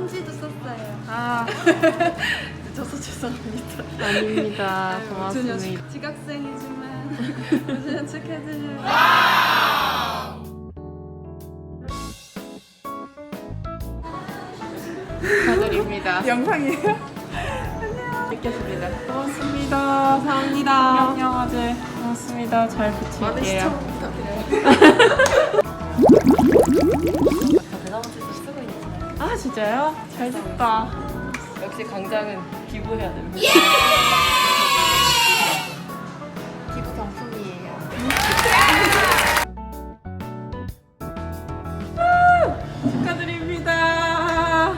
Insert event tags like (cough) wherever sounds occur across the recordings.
편지도 썼어요. 아 (laughs) 저서 죄송합니다. 아닙니다. 아유, 고맙습니다. 지각생이지만 (laughs) 무슨 축해드려요. 축하드립니다. (laughs) 영상이에요? 뵙겠습니다. 고맙습니다. 감사합니다. 안녕 아재. 고맙습니다. 잘 많은 붙일게요. 시청 부탁드려요. 있는 아 진짜요? 잘 됐다. 역시 강장은 기부해야 됩니다. 기부 경품이에요. 축하드립니다.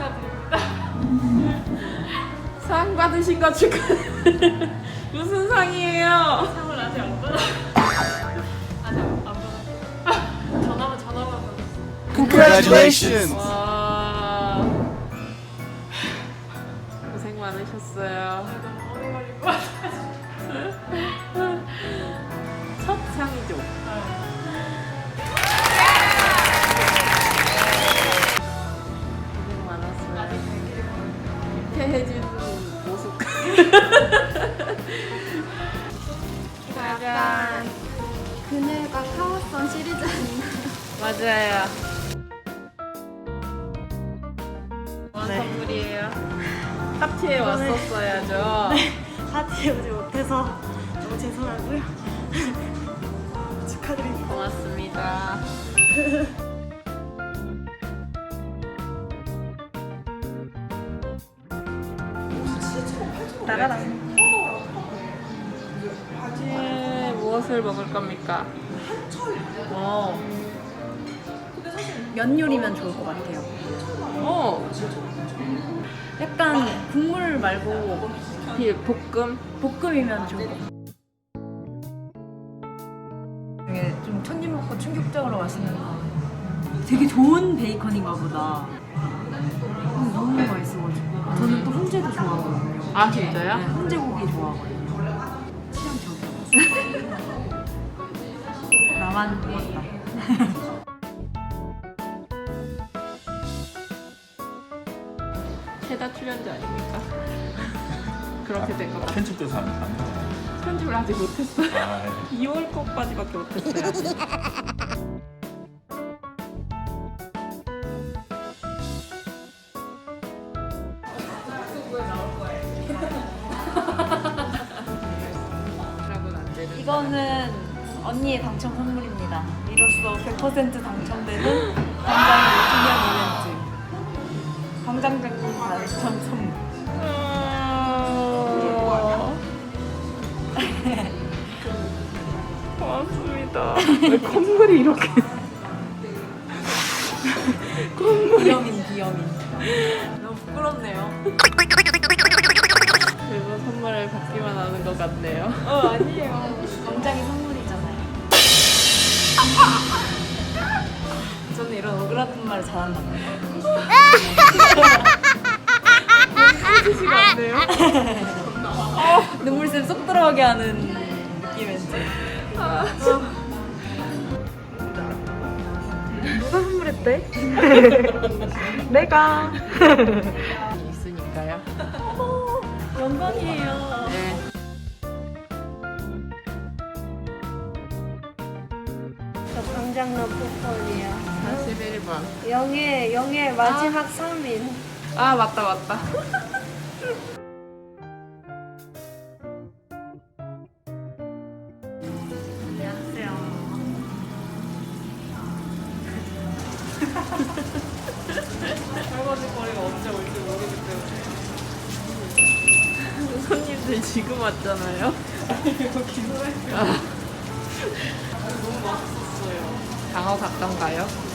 상 받으신 거 축하. (laughs) 무슨 상이에요? 상을 아직 안 받았어. 아직 안 받았어. 전화만 전화만 받았어. Congratulations! 고생 많으셨어요. 너무 오래 걸릴 것 같아. 첫 상이죠. 고생 많았어요. 태해진 모습. 짜잔. 그늘과 카오선 시리즈 아닌가요? 맞아요. 파티에 왔었어야죠. 파티에 오지 못해서 너무 죄송하고요. (laughs) 축하드립니다. 고맙습니다. 따라랑. 예, 무엇을 먹을 겁니까? 어, 면 요리면 좋을 것 같아요. 어, 약간 국물 말고 비 볶음. 볶음이면 좋을 것 같아요. 이게 좀 첫입 먹고 충격적으로 맛있는 거. 되게 좋은 베이컨인가 보다. 음, 너무 맛있어가지고. 저는 또 훈제도 좋아하거든요. 아 진짜요? 네, 훈제 고기 좋아하거든요. 취향 저격. (laughs) 나만 먹었다. (laughs) 최다 출연자 아닙니까? (laughs) 그렇게 된것 같아요. 편집도 잘 안- 안 편집을 아직 못했어요. 돼. 아, (laughs) 2월 거까지밖에 못했어요. 라고는 안 되는. 이거는 언니의 당첨 선물입니다. 이로써 100% 당첨되는 광장의 기념 광장장님 당첨 선물. (laughs) 고맙습니다. 왜 콧물이 이렇게. 비염인 비염인. 너무 부끄럽네요. 그리고 선물을 받기만 하는 것 같네요. 어 아니에요. 광장의 선물이잖아요. (laughs) 저는 이런 오그라든 말을 잘한다. 뜻이 같네요. 눈물샘 쏙 들어가게 하는 느낌 왠지. 누가 선물했대? (laughs) 내가. 있으니까요. 영광이에요. 네. 저 광장로 포폴이요. 41번. 영예, 영예 마지막 3인. 아, 맞다, 맞다. 안녕하세요. 설거지 거리가 언제 올지 모르기 때문에. 손님들 지금 왔잖아요. 이거 기도해. 너무 맛있었어요. 장어 가까운가요?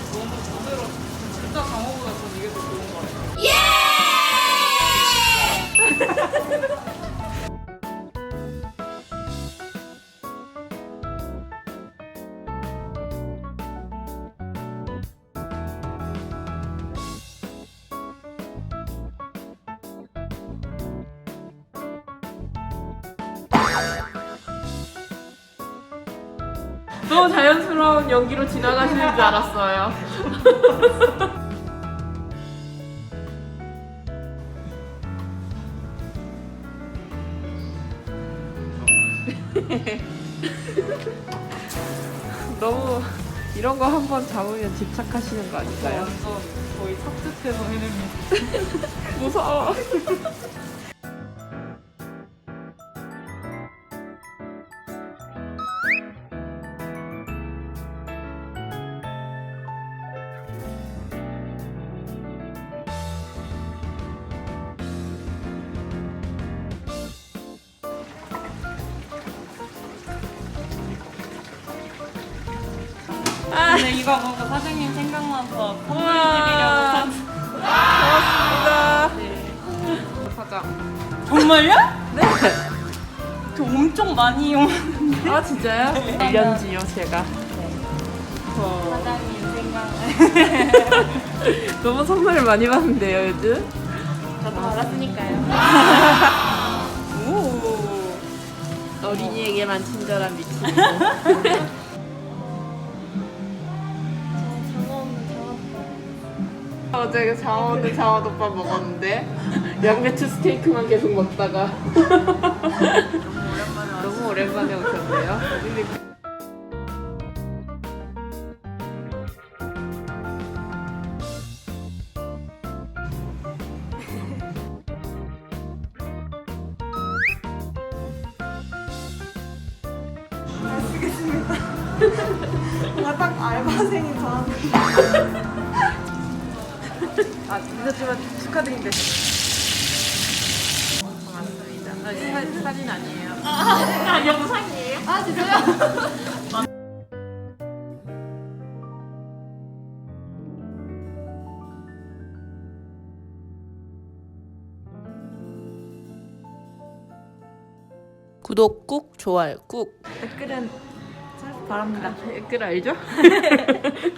부드럽. 진짜 장어 너무 자연스러운 연기로 지나가시는 줄 알았어요. (laughs) 너무 이런 거 한번 잡으면 집착하시는 거 아닌가요? 완전 어, 거의 섭득해서 해냅니다. (laughs) 무서워. (laughs) 이거 보고 사장님 생각나서 선물 드리려고 샀 고맙습니다. 네. 사장. 정말요? (laughs) 네. 저 엄청 많이 이용. 아 진짜요? 1년지요 제가. 어, 사장님 생각. (laughs) 너무 선물을 많이 받는데요 요즘? 저도 알았으니까요. (laughs) 오. 어린이에게만 친절한 미친. 어제 장원 오빠 먹었는데? 양배추 스테이크만 계속 먹다가. (laughs) 너무 오랜만에 오셨네요. (laughs) 아 늦었지만 축하드립니다. 고맙습니다. 아, 사, 사진 아니에요. 아 영상이에요? 아 진짜요? (laughs) 구독 꾹 좋아요 꾹 댓글은 바랍니다. 댓글 알죠? (laughs)